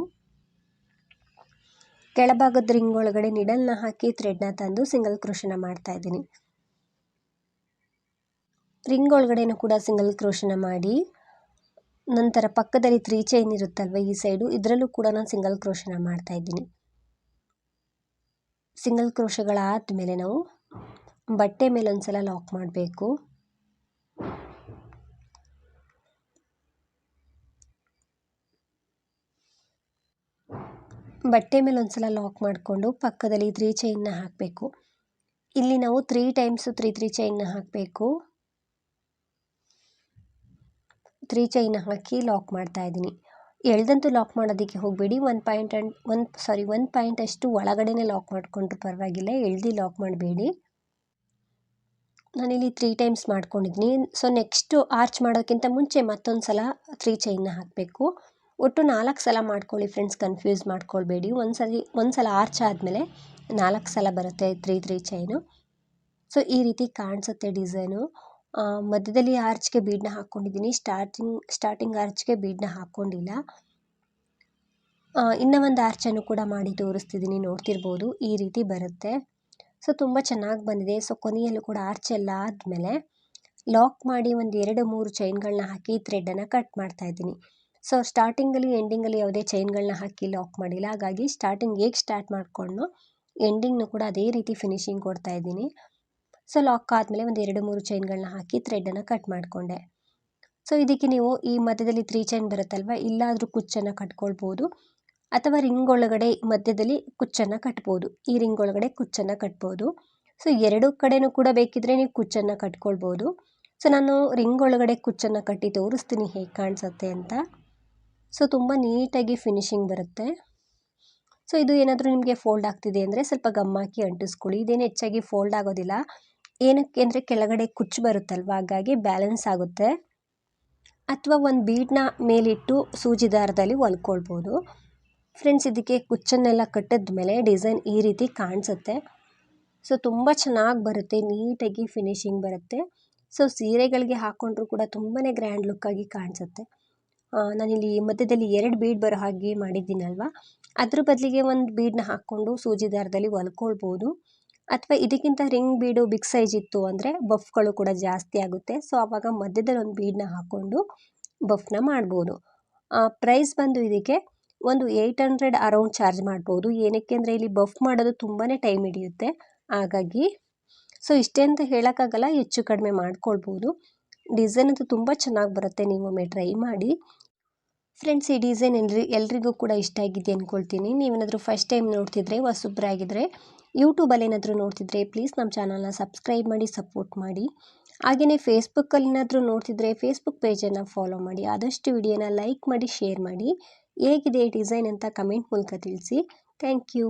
ಕೆಳಭಾಗದ ರಿಂಗ್ ಒಳಗಡೆ ನಿಡಲ್ನ ಹಾಕಿ ಥ್ರೆಡ್ನ ತಂದು ಸಿಂಗಲ್ ಕ್ರೋಶನ ಮಾಡ್ತಾಯಿದ್ದೀನಿ ರಿಂಗ್ ಒಳಗಡೆನೂ ಕೂಡ ಸಿಂಗಲ್ ಕ್ರೋಶನ ಮಾಡಿ. ನಂತರ ಪಕ್ಕದಲ್ಲಿ ತ್ರೀ ಚೈನ್ ಇರುತ್ತಲ್ವ ಈ ಸೈಡು ಇದರಲ್ಲೂ ಕೂಡ ನಾನು ಸಿಂಗಲ್ ಕ್ರೋಶನ ಮಾಡ್ತಾಯಿದ್ದೀನಿ ಸಿಂಗಲ್ ಕ್ರೋಶಗಳಾದಮೇಲೆ ನಾವು ಬಟ್ಟೆ ಮೇಲೆ ಒಂದ್ಸಲ ಲಾಕ್ ಮಾಡಬೇಕು. ಬಟ್ಟೆ ಮೇಲೆ ಒಂದ್ಸಲ ಲಾಕ್ ಮಾಡಿಕೊಂಡು ಪಕ್ಕದಲ್ಲಿ ತ್ರೀ ಚೈನ್ನ ಹಾಕಬೇಕು. ಇಲ್ಲಿ ನಾವು ತ್ರೀ ಟೈಮ್ಸು ತ್ರೀ ತ್ರೀ ಚೈನ್ನ ಹಾಕಬೇಕು. ತ್ರೀ ಚೈನ್ ಹಾಕಿ ಲಾಕ್ ಮಾಡ್ತಾ ಇದ್ದೀನಿ. ಎಳ್ದಂತೂ ಲಾಕ್ ಮಾಡೋದಕ್ಕೆ ಹೋಗಬೇಡಿ. ಒಂದು ಪಾಯಿಂಟ್ ಆ್ಯಂಡ್ ಒಂದು ಸಾರಿ ಒಂದು ಪಾಯಿಂಟ್ ಅಷ್ಟು ಒಳಗಡೆ ಲಾಕ್ ಮಾಡಿಕೊಂಡ್ರೂ ಪರವಾಗಿಲ್ಲ. ಎಳ್ದು ಲಾಕ್ ಮಾಡಬೇಡಿ. ನಾನಿಲ್ಲಿ ತ್ರೀ ಟೈಮ್ಸ್ ಮಾಡ್ಕೊಂಡಿದ್ದೀನಿ. ಸೊ ನೆಕ್ಸ್ಟು ಆರ್ಚ್ ಮಾಡೋಕ್ಕಿಂತ ಮುಂಚೆ ಮತ್ತೊಂದು ಸಲ ತ್ರೀ ಚೈನ್ನ ಹಾಕಬೇಕು. ಒಟ್ಟು ನಾಲ್ಕು ಸಲ ಮಾಡ್ಕೊಳ್ಳಿ ಫ್ರೆಂಡ್ಸ್ ಕನ್ಫ್ಯೂಸ್ ಮಾಡ್ಕೊಳ್ಬೇಡಿ. ಒಂದು ಸಲ ಒಂದು ಸಲ ಆರ್ಚ್ ಆದಮೇಲೆ ನಾಲ್ಕು ಸಲ ಬರುತ್ತೆ ತ್ರೀ ತ್ರೀ ಚೈನು ಸೊ ಈ ರೀತಿ ಕಾಣಿಸುತ್ತೆ ಡಿಸೈನು ಮಧ್ಯದಲ್ಲಿ ಆರ್ಚ್ಗೆ ಬೀಡನ್ನ ಹಾಕ್ಕೊಂಡಿದ್ದೀನಿ. ಸ್ಟಾರ್ಟಿಂಗ್ ಸ್ಟಾರ್ಟಿಂಗ್ ಆರ್ಚ್ಗೆ ಬೀಡನ್ನ ಹಾಕ್ಕೊಂಡಿಲ್ಲ. ಇನ್ನೂ ಒಂದು ಆರ್ಚನ್ನು ಕೂಡ ಮಾಡಿ ತೋರಿಸ್ತಿದ್ದೀನಿ. ನೋಡ್ತಿರ್ಬೋದು, ಈ ರೀತಿ ಬರುತ್ತೆ. ಸೊ, ತುಂಬ ಚೆನ್ನಾಗಿ ಬಂದಿದೆ. ಸೊ, ಕೊನೆಯಲ್ಲೂ ಕೂಡ ಆರ್ಚ್ ಎಲ್ಲ ಆದಮೇಲೆ ಲಾಕ್ ಮಾಡಿ ಒಂದು ಎರಡು, ಮೂರು ಚೈನ್ಗಳನ್ನ ಹಾಕಿ ಥ್ರೆಡನ್ನು ಕಟ್ ಮಾಡ್ತಾ ಇದ್ದೀನಿ. ಸೊ, ಸ್ಟಾರ್ಟಿಂಗಲ್ಲಿ, ಎಂಡಿಂಗಲ್ಲಿ ಯಾವುದೇ ಚೈನ್ಗಳನ್ನ ಹಾಕಿ ಲಾಕ್ ಮಾಡಿಲ್ಲ. ಹಾಗಾಗಿ ಸ್ಟಾರ್ಟಿಂಗ್ ಹೇಗೆ ಸ್ಟಾರ್ಟ್ ಮಾಡಿಕೊಂಡು ಎಂಡಿಂಗ್ನು ಕೂಡ ಅದೇ ರೀತಿ ಫಿನಿಶಿಂಗ್ ಕೊಡ್ತಾ ಇದ್ದೀನಿ. ಸೊ ಲಾಕ್ ಆದಮೇಲೆ ಒಂದು ಎರಡು, ಮೂರು ಚೈನ್ಗಳನ್ನ ಹಾಕಿ ಥ್ರೆಡನ್ನು ಕಟ್ ಮಾಡಿಕೊಂಡೆ. ಸೊ ಇದಕ್ಕೆ ನೀವು ಈ ಮಧ್ಯದಲ್ಲಿ ತ್ರೀ ಚೈನ್ ಬರುತ್ತಲ್ವ? ಇಲ್ಲಾದರೂ ಕುಚ್ಚನ್ನು ಕಟ್ಕೊಳ್ಬೋದು. ಅಥವಾ ರಿಂಗ್ ಒಳಗಡೆ ಮಧ್ಯದಲ್ಲಿ ಕುಚ್ಚನ್ನು ಕಟ್ಬೋದು. ಈ ರಿಂಗ್ ಒಳಗಡೆ ಕುಚ್ಚನ್ನು ಕಟ್ಬೋದು. ಸೊ ಎರಡು ಕಡೆನೂ ಕೂಡ ಬೇಕಿದ್ರೆ ನೀವು ಕುಚ್ಚನ್ನು ಕಟ್ಕೊಳ್ಬೋದು. ಸೊ ನಾನು ರಿಂಗ್ ಒಳಗಡೆ ಕುಚ್ಚನ್ನು ಕಟ್ಟಿ ತೋರಿಸ್ತೀನಿ ಹೇಗೆ ಕಾಣಿಸುತ್ತೆ ಅಂತ. ಸೊ ತುಂಬ ನೀಟಾಗಿ ಫಿನಿಶಿಂಗ್ ಬರುತ್ತೆ. ಸೊ ಇದು ಏನಾದರೂ ನಿಮಗೆ ಫೋಲ್ಡ್ ಆಗ್ತಿದೆ ಅಂದರೆ ಸ್ವಲ್ಪ ಗಮ್ಮಾಕಿ ಅಂಟಿಸ್ಕೊಳ್ಳಿ. ಇದೇನು ಹೆಚ್ಚಾಗಿ ಫೋಲ್ಡ್ ಆಗೋದಿಲ್ಲ. ಏನಕ್ಕೆ ಅಂದರೆ ಕೆಳಗಡೆ ಕುಚ್ಚು ಬರುತ್ತಲ್ವ, ಹಾಗಾಗಿ ಬ್ಯಾಲೆನ್ಸ್ ಆಗುತ್ತೆ. ಅಥವಾ ಒಂದು ಬೀಡನ್ನ ಮೇಲಿಟ್ಟು ಸೂಜಿ ದಾರದಲ್ಲಿ ಹೊಲ್ಕೊಳ್ಬೋದು. ಫ್ರೆಂಡ್ಸ್ ಇದಕ್ಕೆ ಕುಚ್ಚನ್ನೆಲ್ಲ ಕಟ್ಟಿದ ಮೇಲೆ ಡಿಸೈನ್ ಈ ರೀತಿ ಕಾಣಿಸುತ್ತೆ. ಸೊ ತುಂಬ ಚೆನ್ನಾಗಿ ಬರುತ್ತೆ, ನೀಟಾಗಿ ಫಿನಿಶಿಂಗ್ ಬರುತ್ತೆ. ಸೊ ಸೀರೆಗಳಿಗೆ ಹಾಕ್ಕೊಂಡ್ರೂ ಕೂಡ ತುಂಬಾ ಗ್ರ್ಯಾಂಡ್ ಲುಕ್ಕಾಗಿ ಕಾಣಿಸುತ್ತೆ. ನಾನಿಲ್ಲಿ ಮಧ್ಯದಲ್ಲಿ ಎರಡು ಬೀಡ್ ಬರೋ ಹಾಗೆ ಮಾಡಿದ್ದೀನಲ್ವ? ಅದ್ರ ಬದಲಿಗೆ ಒಂದು ಬೀಡನ್ನ ಹಾಕ್ಕೊಂಡು ಸೂಜಿ ದಾರದಲ್ಲಿ ಹೊಲ್ಕೊಳ್ಬೋದು. ಅಥವಾ ಇದಕ್ಕಿಂತ ರಿಂಗ್ ಬೀಡು ಬಿಗ್ ಸೈಜ್ ಇತ್ತು ಅಂದರೆ ಬಫ್ಗಳು ಕೂಡ ಜಾಸ್ತಿ ಆಗುತ್ತೆ. ಸೊ ಆವಾಗ ಮಧ್ಯದಲ್ಲಿ ಒಂದು ಬೀಡನ್ನ ಹಾಕ್ಕೊಂಡು ಬಫ್ನ ಮಾಡ್ಬೋದು. ಪ್ರೈಸ್ ಬಂದು ಇದಕ್ಕೆ ಒಂದು ಏಯ್ಟ್ ಹಂಡ್ರೆಡ್ ಅರೌಂಡ್ ಚಾರ್ಜ್ ಮಾಡ್ಬೋದು. ಏನಕ್ಕೆ ಅಂದರೆ ಇಲ್ಲಿ ಬಫ್ ಮಾಡೋದು ತುಂಬಾ ಟೈಮ್ ಹಿಡಿಯುತ್ತೆ. ಹಾಗಾಗಿ ಸೊ ಇಷ್ಟೇ ಅಂತ ಹೇಳೋಕ್ಕಾಗಲ್ಲ, ಹೆಚ್ಚು ಕಡಿಮೆ ಮಾಡ್ಕೊಳ್ಬೋದು. ಡಿಸೈನ್ ಅಂತೂ ತುಂಬ ಚೆನ್ನಾಗಿ ಬರುತ್ತೆ. ನೀವೊಮ್ಮೆ ಟ್ರೈ ಮಾಡಿ. ಫ್ರೆಂಡ್ಸ್ ಈ ಡಿಸೈನ್ ಎಲ್ರಿ, ಎಲ್ರಿಗೂ ಕೂಡ ಇಷ್ಟ ಆಗಿದೆ ಅಂದ್ಕೊಳ್ತೀನಿ ನೀವೇನಾದರೂ ಫಸ್ಟ್ ಟೈಮ್ ನೋಡ್ತಿದ್ರೆ ಹೊಸಬ್ರಾಗಿದ್ದರೆ ಯೂಟ್ಯೂಬಲ್ಲಿ ಏನಾದರೂ ನೋಡ್ತಿದ್ರೆ ಪ್ಲೀಸ್ ನಮ್ಮ ಚಾನಲ್ನ ಸಬ್ಸ್ಕ್ರೈಬ್ ಮಾಡಿ ಸಪೋರ್ಟ್ ಮಾಡಿ. ಹಾಗೆಯೇ ಫೇಸ್ಬುಕ್ಕಲ್ಲಿ ಏನಾದರೂ ನೋಡ್ತಿದ್ರೆ ಫೇಸ್ಬುಕ್ ಪೇಜನ್ನು ಫಾಲೋ ಮಾಡಿ. ಆದಷ್ಟು ವಿಡಿಯೋನ ಲೈಕ್ ಮಾಡಿ ಶೇರ್ ಮಾಡಿ. ಹೇಗಿದೆ ಡಿಸೈನ್ ಅಂತ ಕಮೆಂಟ್ ಮೂಲಕ ತಿಳಿಸಿ. Thank you